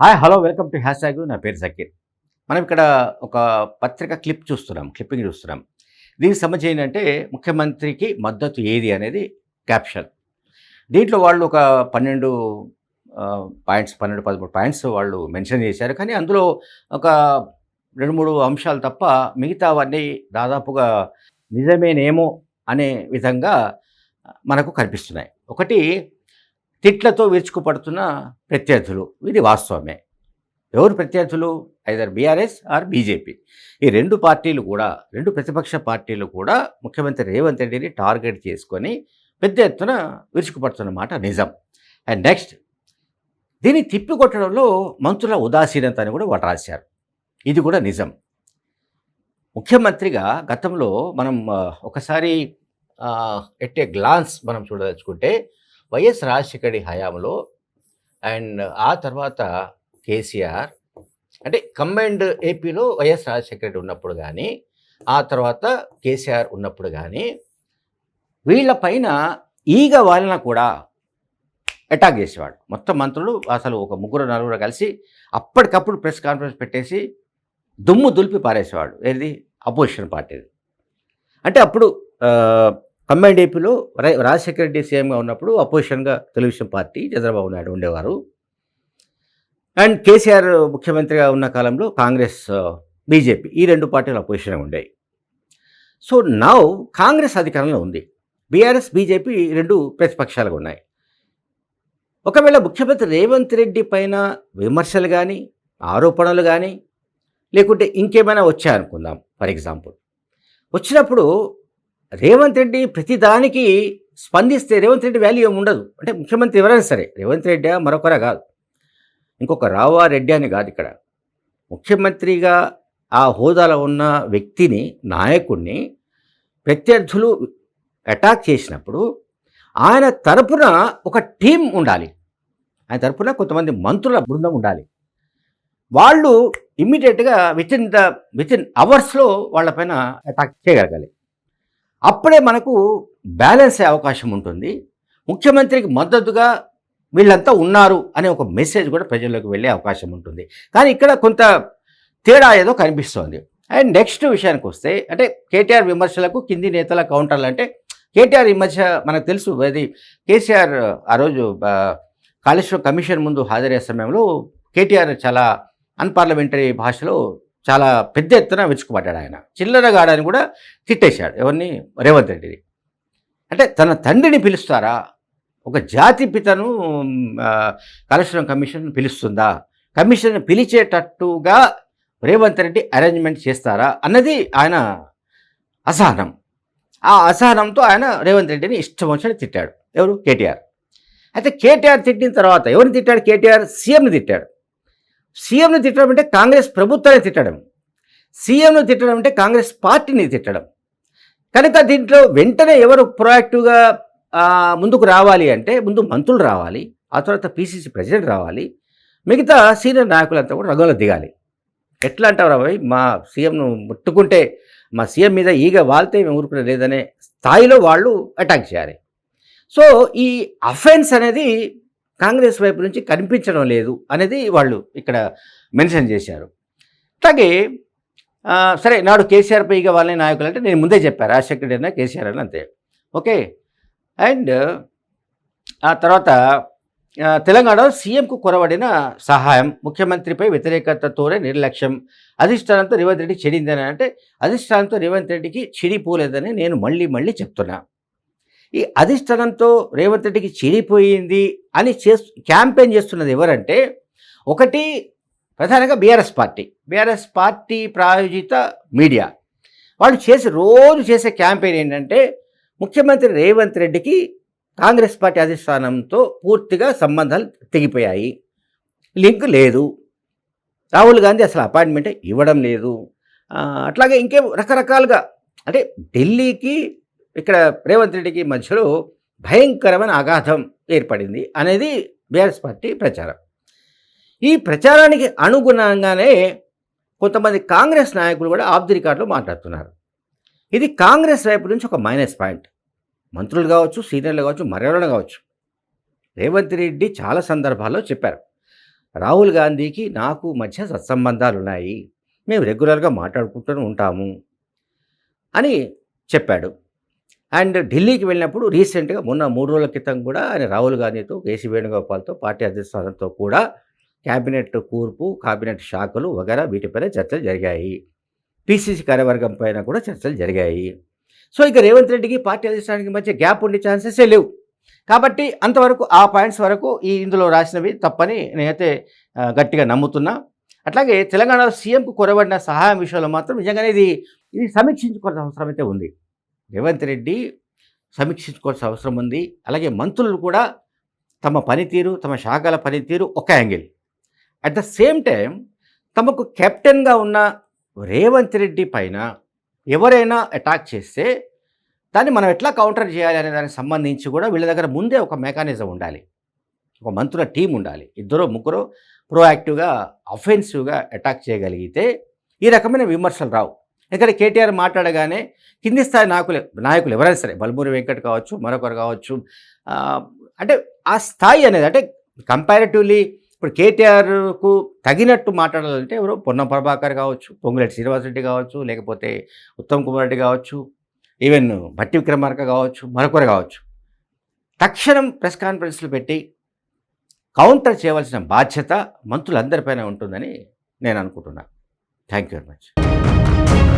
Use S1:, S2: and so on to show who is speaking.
S1: Hi hello welcome to hashtag నా పేరు సకీర్ మనం ఇక్కడ ఒక పత్రిక క్లిప్ చూస్తున్నాం క్లిప్పింగ్ చూస్తున్నాం. దీనికి సంబంధించి ఏంటంటే ముఖ్యమంత్రికి మద్దతు ఏది అనేది క్యాప్షన్. దీంట్లో వాళ్ళు ఒక పన్నెండు పాయింట్స్ పన్నెండు పదమూడు పాయింట్స్ వాళ్ళు మెన్షన్ చేశారు. కానీ అందులో ఒక రెండు మూడు అంశాలు తప్ప మిగతావన్నీ దాదాపుగా నిజమేనేమో అనే విధంగా మనకు కనిపిస్తున్నాయి. ఒకటి తిట్లతో విరుచుకుపడుతున్న ప్రత్యర్థులు. ఇది వాస్తవమే. ఎవరు ప్రత్యర్థులు? Either BRS or BJP. ఈ రెండు పార్టీలు కూడా రెండు ప్రతిపక్ష పార్టీలు కూడా ముఖ్యమంత్రి రేవంత్ రెడ్డిని టార్గెట్ చేసుకొని పెద్ద ఎత్తున విరుచుకుపడుతున్నమాట నిజం. అండ్ నెక్స్ట్ దీన్ని తిప్పికొట్టడంలో మంత్రుల ఉదాసీనత అని కూడా వాటి రాశారు. ఇది కూడా నిజం. ముఖ్యమంత్రిగా గతంలో మనం ఒకసారి ఎట్టే గ్లాన్స్ మనం చూడదలుచుకుంటే వైఎస్ రాజశేఖరి హయాంలో అండ్ ఆ తర్వాత కేసీఆర్ అంటే కంబైండ్ ఏపీలో వైఎస్ రాజశేఖర రెడ్డి ఉన్నప్పుడు కానీ ఆ తర్వాత కేసీఆర్ ఉన్నప్పుడు కానీ వీళ్ళపైన ఈగ వాలిన కూడా అటాక్ చేసేవాడు. మొత్తం మంత్రులు అసలు ఒక ముగ్గురు నలుగురు కలిసి అప్పటికప్పుడు ప్రెస్ కాన్ఫరెన్స్ పెట్టేసి దుమ్ము దులిపి పారేసేవాడు. ఏది? అపోజిషన్ పార్టీది. అంటే అప్పుడు కంబైండ్ ఏపీలో రాజశేఖర రెడ్డి సీఎంగా ఉన్నప్పుడు అపోజిషన్గా తెలుగుదేశం పార్టీ చంద్రబాబు నాయుడు ఉండేవారు. అండ్ కేసీఆర్ ముఖ్యమంత్రిగా ఉన్న కాలంలో కాంగ్రెస్ బీజేపీ ఈ రెండు పార్టీలు అపోజిషన్గా ఉండేవి. సో నా కాంగ్రెస్ అధికారంలో ఉంది. బీఆర్ఎస్ బీజేపీ రెండు ప్రతిపక్షాలుగా ఉన్నాయి. ఒకవేళ ముఖ్యమంత్రి రేవంత్ రెడ్డి పైన విమర్శలు కానీ ఆరోపణలు కానీ లేకుంటే ఇంకేమైనా వచ్చాయనుకుందాం ఫర్ ఎగ్జాంపుల్. వచ్చినప్పుడు రేవంత్ రెడ్డి ప్రతిదానికి స్పందిస్తే రేవంత్ రెడ్డి వాల్యూ ఏమి ఉండదు. అంటే ముఖ్యమంత్రి ఎవరైనా సరే రేవంత్ రెడ్డి మరొకరా కాదు. ఇంకొక రావా రెడ్డి అని కాదు ఇక్కడ. ముఖ్యమంత్రిగా ఆ హోదాలో ఉన్న వ్యక్తిని నాయకుడిని ప్రత్యర్థులు అటాక్ చేసినప్పుడు ఆయన తరపున ఒక టీం ఉండాలి. ఆయన తరపున కొంతమంది మంత్రుల బృందం ఉండాలి. వాళ్ళు ఇమ్మీడియట్గా within the within అవర్స్లో వాళ్ళపైన అటాక్ చేయగలగాలి. అప్పుడే మనకు బ్యాలెన్స్ అయ్యే అవకాశం ఉంటుంది. ముఖ్యమంత్రికి మద్దతుగా వీళ్ళంతా ఉన్నారు అనే ఒక మెసేజ్ కూడా ప్రజల్లోకి వెళ్ళే అవకాశం ఉంటుంది. కానీ ఇక్కడ కొంత తేడా ఏదో కనిపిస్తోంది. అండ్ నెక్స్ట్ విషయానికి వస్తే అంటే కేటీఆర్ విమర్శలకు కింది నేతల కౌంటర్లు అంటే కేటీఆర్ విమర్శ మనకు తెలుసు. అది కేసీఆర్ ఆ రోజు కాళేశ్వరం కమిషన్ ముందు హాజరయ్యే సమయంలో కేటీఆర్ చాలా అన్పార్లమెంటరీ భాషలో చాలా పెద్ద ఎత్తున విరుచుకుపడ్డాడు ఆయన. చిల్లరగాడని కూడా తిట్టేశాడు ఎవరిని? రేవంత్ రెడ్డిని. అంటే తన తండ్రిని పిలుస్తారా? ఒక జాతి పితను కాళేశ్వరం కమిషన్ పిలుస్తుందా? కమిషన్ పిలిచేటట్టుగా రేవంత్ రెడ్డి అరేంజ్మెంట్ చేస్తారా? అన్నది ఆయన అసహనం. ఆ అసహనంతో ఆయన రేవంత్ రెడ్డిని ఇష్టం వచ్చినట్టు తిట్టాడు. ఎవరు? కేటీఆర్. అయితే కేటీఆర్ తిట్టిన తర్వాత ఎవరిని తిట్టాడు? కేటీఆర్ సీఎంని తిట్టాడు. సీఎంని తిట్టడం అంటే కాంగ్రెస్ ప్రభుత్వాన్ని తిట్టడం. సీఎంను తిట్టడం అంటే కాంగ్రెస్ పార్టీని తిట్టడం. కనుక దీంట్లో వెంటనే ఎవరు ప్రొయాక్టివ్గా ముందుకు రావాలి అంటే ముందు మంత్రులు రావాలి ఆ తర్వాత పీసీసీ ప్రెసిడెంట్ రావాలి మిగతా సీనియర్ నాయకులంతా కూడా రంగంలో దిగాలి. ఎట్లా అంటారు అవి మా సీఎంను ముట్టుకుంటే మా సీఎం మీద ఈగ వాళ్తే మేము ఊరుకునే లేదనే స్థాయిలో వాళ్ళు అటాక్ చేయాలి. సో ఈ అఫెన్స్ అనేది కాంగ్రెస్ వైపు నుంచి కనిపించడం లేదు అనేది వాళ్ళు ఇక్కడ మెన్షన్ చేశారు. అలాగే సరే నాడు కేసీఆర్ పైగా వాళ్ళని నాయకులు అంటే నేను ముందే చెప్పాను రాజశేఖర రెడ్డి అయినా కేసీఆర్ అని అంతే. ఓకే. అండ్ ఆ తర్వాత తెలంగాణలో సీఎంకు కొరవడిన సహాయం ముఖ్యమంత్రిపై వ్యతిరేకతతోనే నిర్లక్ష్యం అధిష్టానంతో రేవంత్ రెడ్డి చెడిందని అంటే అధిష్టానంతో రేవంత్ రెడ్డికి చెడిపోలేదని నేను మళ్ళీ మళ్ళీ చెప్తున్నా. ఈ అధిష్టానంతో రేవంత్ రెడ్డికి చీడిపోయింది అని చేస్తు క్యాంపెయిన్ చేస్తున్నది ఎవరంటే ఒకటి ప్రధానంగా బీఆర్ఎస్ పార్టీ. బీఆర్ఎస్ పార్టీ ప్రాయోజిత మీడియా. వాళ్ళు చేసే రోజు చేసే క్యాంపెయిన్ ఏంటంటే ముఖ్యమంత్రి రేవంత్ రెడ్డికి కాంగ్రెస్ పార్టీ అధిష్టానంతో పూర్తిగా సంబంధాలు తెగిపోయాయి. లింక్ లేదు. రాహుల్ గాంధీ అసలు అపాయింట్మెంట్ ఇవ్వడం లేదు. అట్లాగే ఇంకే రకరకాలుగా అంటే ఢిల్లీకి ఇక్కడ రేవంత్ రెడ్డికి మధ్యలో భయంకరమైన అగాధం ఏర్పడింది అనేది బీఆర్ఎస్ పార్టీ ప్రచారం. ఈ ప్రచారానికి అనుగుణంగానే కొంతమంది కాంగ్రెస్ నాయకులు కూడా ఆఫ్ ది రికార్డులో మాట్లాడుతున్నారు. ఇది కాంగ్రెస్ వైపు నుంచి ఒక మైనస్ పాయింట్. మంత్రులు కావచ్చు సీనియర్లు కావచ్చు మరెవరైనా కావచ్చు. రేవంత్ రెడ్డి చాలా సందర్భాల్లో చెప్పారు రాహుల్ గాంధీకి నాకు మధ్య సత్సంబంధాలు ఉన్నాయి. మేము రెగ్యులర్గా మాట్లాడుకుంటూ ఉంటాము అని చెప్పాడు. అండ్ ఢిల్లీకి వెళ్ళినప్పుడు రీసెంట్గా మొన్న మూడు రోజుల క్రితం కూడా ఆయన రాహుల్ గాంధీతో కేసీ వేణుగోపాల్తో పార్టీ అధ్యక్షులతో కూడా క్యాబినెట్ కూర్పు క్యాబినెట్ శాఖలు వగైరా వీటిపైన చర్చలు జరిగాయి. పిసిసి కార్యవర్గం పైన కూడా చర్చలు జరిగాయి. సో ఇక రేవంత్ రెడ్డికి పార్టీ అధిష్టానికి మధ్య గ్యాప్ ఉండే ఛాన్సెస్ లేవు. కాబట్టి అంతవరకు ఆ పాయింట్స్ వరకు ఈ ఇందులో రాసినవి తప్పని నేనైతే గట్టిగా నమ్ముతున్నా. అట్లాగే తెలంగాణలో సీఎంకు కొరబడిన సహాయం విషయంలో మాత్రం నిజంగానే ఇది ఇది సమీక్షించుకోవాల్సిన అవసరం అయితే ఉంది. రేవంత్ రెడ్డి సమీక్షించుకోవాల్సిన అవసరం ఉంది. అలాగే మంత్రులు కూడా తమ పనితీరు తమ శాఖల పనితీరు ఒక angle. At the same time తమకు కెప్టెన్గా ఉన్న రేవంత్ రెడ్డి పైన ఎవరైనా అటాక్ చేస్తే దాన్ని మనం ఎట్లా కౌంటర్ చేయాలి అనే దానికి సంబంధించి కూడా వీళ్ళ దగ్గర ముందే ఒక మెకానిజం ఉండాలి. ఒక మంత్రుల టీం ఉండాలి. ఇద్దరు ముగ్గురు ప్రోయాక్టివ్గా అఫెన్సివ్గా అటాక్ చేయగలిగితే ఈ రకమైన విమర్శలు రావు. ఎందుకంటే కేటీఆర్ మాట్లాడగానే కింది స్థాయి నాయకులు నాయకులు ఎవరైనా సరే బలమూరి వెంకట్ కావచ్చు మరొకరు కావచ్చు అంటే ఆ స్థాయి అనేది అంటే కంపారిటివ్లీ ఇప్పుడు కేటీఆర్కు తగినట్టు మాట్లాడాలంటే ఎవరు? పొన్నం ప్రభాకర్ కావచ్చు పొంగులేటి శ్రీనివాసరెడ్డి కావచ్చు లేకపోతే ఉత్తమ్ కుమార్ రెడ్డి కావచ్చు ఈవెన్ భట్టి విక్రమార్క కావచ్చు మరొకరు కావచ్చు. తక్షణం ప్రెస్ కాన్ఫరెన్స్లు పెట్టి కౌంటర్ చేయవలసిన బాధ్యత మంత్రులందరిపైన ఉంటుందని నేను అనుకుంటున్నాను థ్యాంక్ యూ వెరీ మచ్.